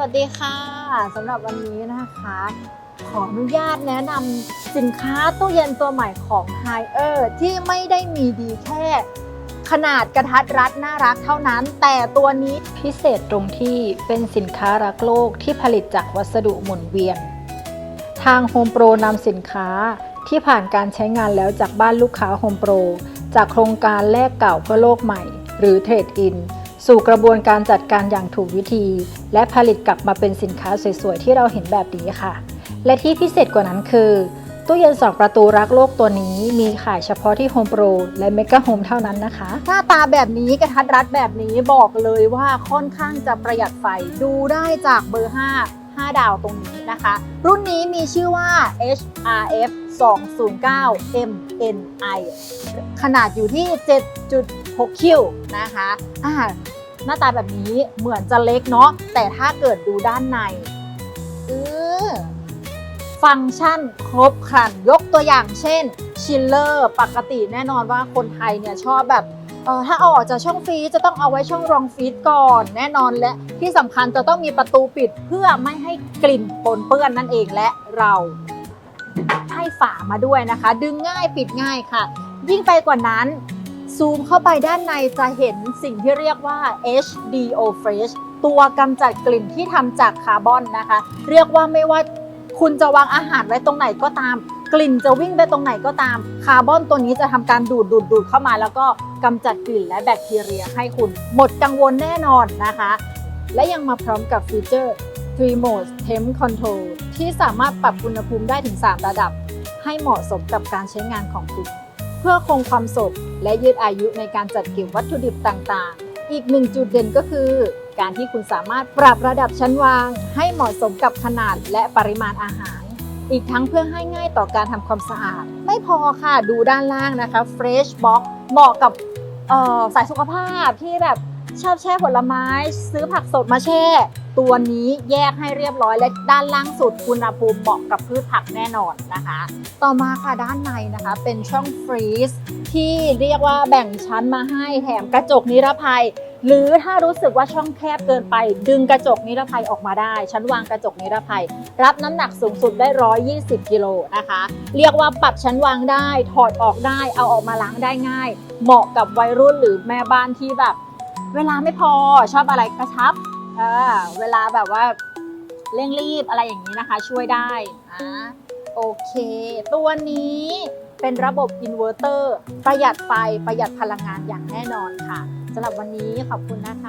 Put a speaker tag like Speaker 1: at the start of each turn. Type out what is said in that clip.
Speaker 1: วัสดีค่ะสำหรับวันนี้นะคะ ขออนุญาตแนะนำสินค้าตู้เย็นตัวใหม่ของ h i เออร์ที่ไม่ได้มีดีแค่ ขนาดกระทัดรัดน่ารักเท่านั้น แต่ตัวนี้พิเศษตรงที่เป็นสินค้ารักโลกที่ผลิตจากวัสดุหมุนเวียน ทาง Home Pro นำสินค้าที่ผ่านการใช้งานแล้วจากบ้านลูกค้า Home Pro จากโครงการแลกเก่าเพื่อโลกใหม่ หรือเทรดอิน สู่กระบวนการจัดการอย่างถูกวิธี และผลิตกลับมาเป็นสินค้าสวยๆ ที่เราเห็นแบบนี้ค่ะ และที่พิเศษกว่านั้นคือ ตู้เย็น 2 ประตูรักโลกตัวนี้มีขายเฉพาะที่ Home Pro และ Mega Home เท่านั้นนะคะ หน้าตาแบบนี้กระทัดรัดแบบนี้บอกเลยว่าค่อนข้างจะประหยัดไฟดูได้จากเบอร์ 5 5 ดาวตรงนี้นะคะ รุ่นนี้มีชื่อว่า HRF 209 MNI ขนาดอยู่ที่ 7.6 คิวนะคะอ่า หน้าตาแบบนี้เหมือนจะเล็กเนาะแต่ถ้าเกิดดูด้านในเออฟังก์ชันครบครันยกตัวอย่างเช่นชิลเลอร์ปกติแน่นอนว่าคนไทยเนี่ยชอบแบบเออถ้าเอาออกจากช่องฟรีซจะต้องเอาไว้ช่องรองฟรีซก่อนแน่นอนและที่สำคัญจะต้องมีประตูปิดเพื่อไม่ให้กลิ่นปนเปื้อนนั่นเองและเราให้ฝามาด้วยนะคะ ดึงง่ายปิดง่ายค่ะ ยิ่งไปกว่านั้น ซูมเข้าไปด้านในจะเห็นสิ่งที่เรียกว่า HDO Fresh ตัวกำจัดกลิ่นที่ทำจากคาร์บอนนะคะ เรียกว่าไม่ว่าคุณจะวางอาหารไว้ตรงไหนก็ตาม กลิ่นจะวิ่งไปตรงไหนก็ตาม คาร์บอนตัวนี้จะทำการดูดดูดดูดเข้ามา แล้วก็กำจัดกลิ่นและแบคทีเรียให้คุณ หมดกังวลแน่นอนนะคะ และยังมาพร้อมกับฟีเจอร์3 Mode Temp Control ที่สามารถปรับอุณหภูมิได้ถึง 3 ระดับ ให้เหมาะสมกับการใช้งานของคุณ เพื่อคงความสดและยืดอายุในการจัดเก็บวัตถุดิบต่างๆ อีกหนึ่งจุดเด่นก็คือ การที่คุณสามารถปรับระดับชั้นวาง ให้เหมาะสมกับขนาดและปริมาณอาหาร อีกทั้งเพื่อให้ง่ายต่อการทำความสะอาด ไม่พอค่ะดูด้านล่างนะคะ Fresh Box เหมาะกับสายสุขภาพที่แบบชอบแช่ผลไม้ ซื้อผักสดมาแช่ ตัวนี้แยกให้เรียบร้อยและด้านล่างสุดอุณหภูมิเหมาะกับพืชผักแน่นอนนะคะ ต่อมาค่ะด้านในนะคะเป็นช่องฟรีซที่เรียกว่าแบ่งชั้นมาให้แถมกระจกนิรภัย หรือถ้ารู้สึกว่าช่องแคบเกินไป ดึงกระจกนิรภัยออกมาได้ ชั้นวางกระจกนิรภัย รับน้ำหนักสูงสุดได้ 120 กิโลนะคะ เรียกว่าปรับชั้นวางได้ ถอดออกได้ เอาออกมาล้างได้ง่าย เหมาะกับวัยรุ่นหรือแม่บ้านที่แบบ เวลาไม่พอชอบอะไรกระชับ เออเวลาแบบว่าเร่งรีบอะไรอย่างนี้นะคะ ช่วยได้นะโอเค ตัวนี้เป็นระบบอินเวอร์เตอร์ ประหยัดไฟประหยัดพลังงานอย่างแน่นอนค่ะสำหรับวันนี้ขอบคุณนะคะ